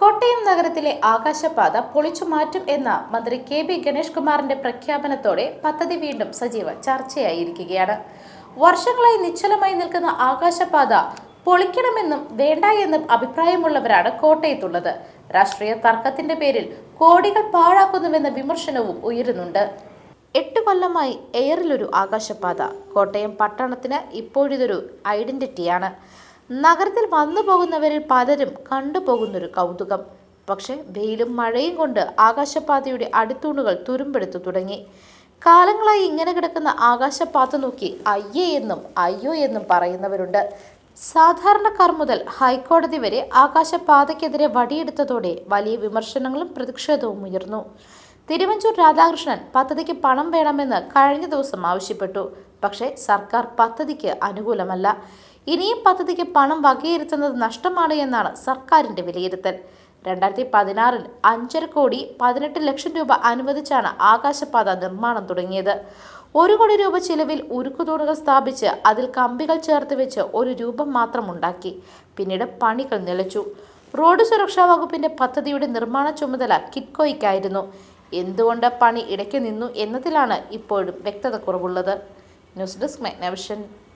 കോട്ടയം നഗരത്തിലെ ആകാശപാത പൊളിച്ചു മാറ്റും എന്ന മന്ത്രി കെ ബി ഗണേഷ് കുമാറിന്റെ പ്രഖ്യാപനത്തോടെ പദ്ധതി വീണ്ടും സജീവ ചർച്ചയായിരിക്കുകയാണ്. വർഷങ്ങളായി നിശ്ചലമായി നിൽക്കുന്ന ആകാശപാത പൊളിക്കണമെന്നും വേണ്ട എന്നും അഭിപ്രായമുള്ളവരാണ് കോട്ടയത്തുള്ളത്. രാഷ്ട്രീയ തർക്കത്തിന്റെ പേരിൽ കോടികൾ പാഴാക്കുന്നുവെന്ന വിമർശനവും ഉയരുന്നുണ്ട്. എട്ട് കൊല്ലമായി എയറിലൊരു ആകാശപാത. കോട്ടയം പട്ടണത്തിന് ഇപ്പോഴിതൊരു ഐഡന്റിറ്റിയാണ്. നഗരത്തിൽ വന്നു പോകുന്നവരിൽ പലരും കണ്ടുപോകുന്നൊരു കൗതുകം. പക്ഷെ വെയിലും മഴയും കൊണ്ട് ആകാശപാതയുടെ അടിത്തൂണുകൾ തുരുമ്പെടുത്തു തുടങ്ങി. കാലങ്ങളായി ഇങ്ങനെ കിടക്കുന്ന ആകാശപാത നോക്കി അയ്യേ എന്നും അയ്യോ എന്നും പറയുന്നവരുണ്ട്. സാധാരണക്കാർ മുതൽ ഹൈക്കോടതി വരെ ആകാശപാതയ്ക്കെതിരെ വടിയെടുത്തതോടെ വലിയ വിമർശനങ്ങളും പ്രതിഷേധവും ഉയർന്നു. തിരുവഞ്ചൂർ രാധാകൃഷ്ണൻ പദ്ധതിക്ക് പണം വേണമെന്ന് കഴിഞ്ഞ ദിവസം ആവശ്യപ്പെട്ടു. പക്ഷേ സർക്കാർ പദ്ധതിക്ക് അനുകൂലമല്ല. ഇനിയും പദ്ധതിക്ക് പണം വകയിരുത്തുന്നത് നഷ്ടമാണ് എന്നാണ് സർക്കാരിന്റെ വിലയിരുത്തൽ. രണ്ടായിരത്തി പതിനാറിൽ അഞ്ചര കോടി പതിനെട്ട് ലക്ഷം രൂപ അനുവദിച്ചാണ് ആകാശപാത നിർമ്മാണം തുടങ്ങിയത്. ഒരു കോടി രൂപ ചിലവിൽ ഉരുക്കുതൂണുകൾ സ്ഥാപിച്ച് അതിൽ കമ്പികൾ ചേർത്ത് വെച്ച് ഒരു രൂപം മാത്രം ഉണ്ടാക്കി. പിന്നീട് പണികൾ നിലച്ചു. റോഡ് സുരക്ഷാ വകുപ്പിന്റെ പദ്ധതിയുടെ നിർമ്മാണ ചുമതല കിറ്റ്കോയ്ക്കായിരുന്നു. എന്തുകൊണ്ട് പണി ഇടയ്ക്ക് നിന്നു എന്നതിലാണ് ഇപ്പോഴും വ്യക്തത കുറവുള്ളത്. News desk മെഗ്നവിഷൻ.